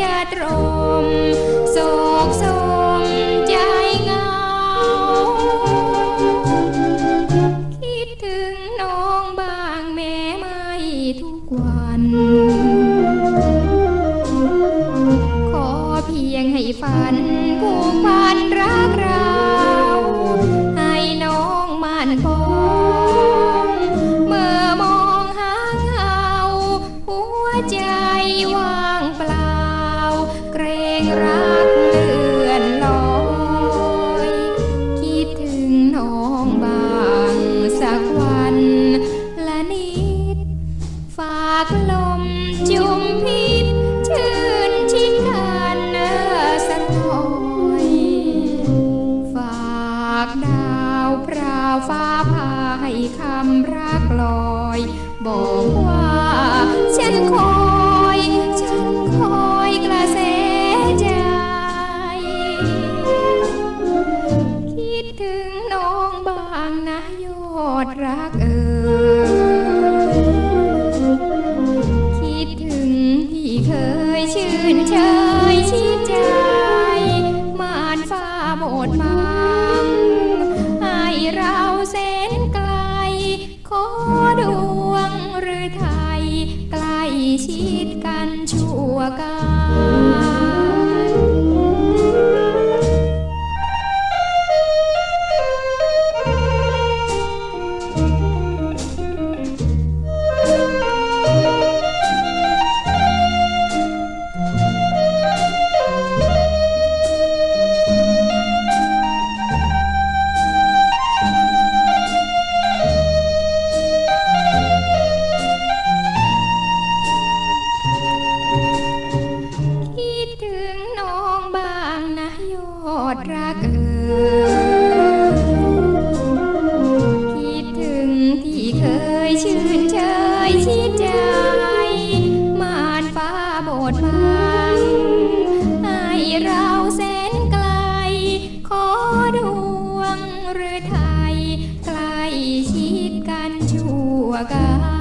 จะตรมโศกสมใจเหงา คิดถึงน้องบ้างแม้ไม่ทุกวัน ขอเพียงให้ฝันผูกพัน ฟ้าพาให้คำรักลอย บอกว่าฉันคอย ฉันคอยกระแสใจ คิดถึงน้องบางนะยอดรักเออคิดถึงที่เคยชื่นเชยชิดใจ มานฟ้าหมดบัง ม่านฟ้าโบดบังให้เราแสนไกล ขอดวงหรือไใกล้ชิดกันชั่วกัน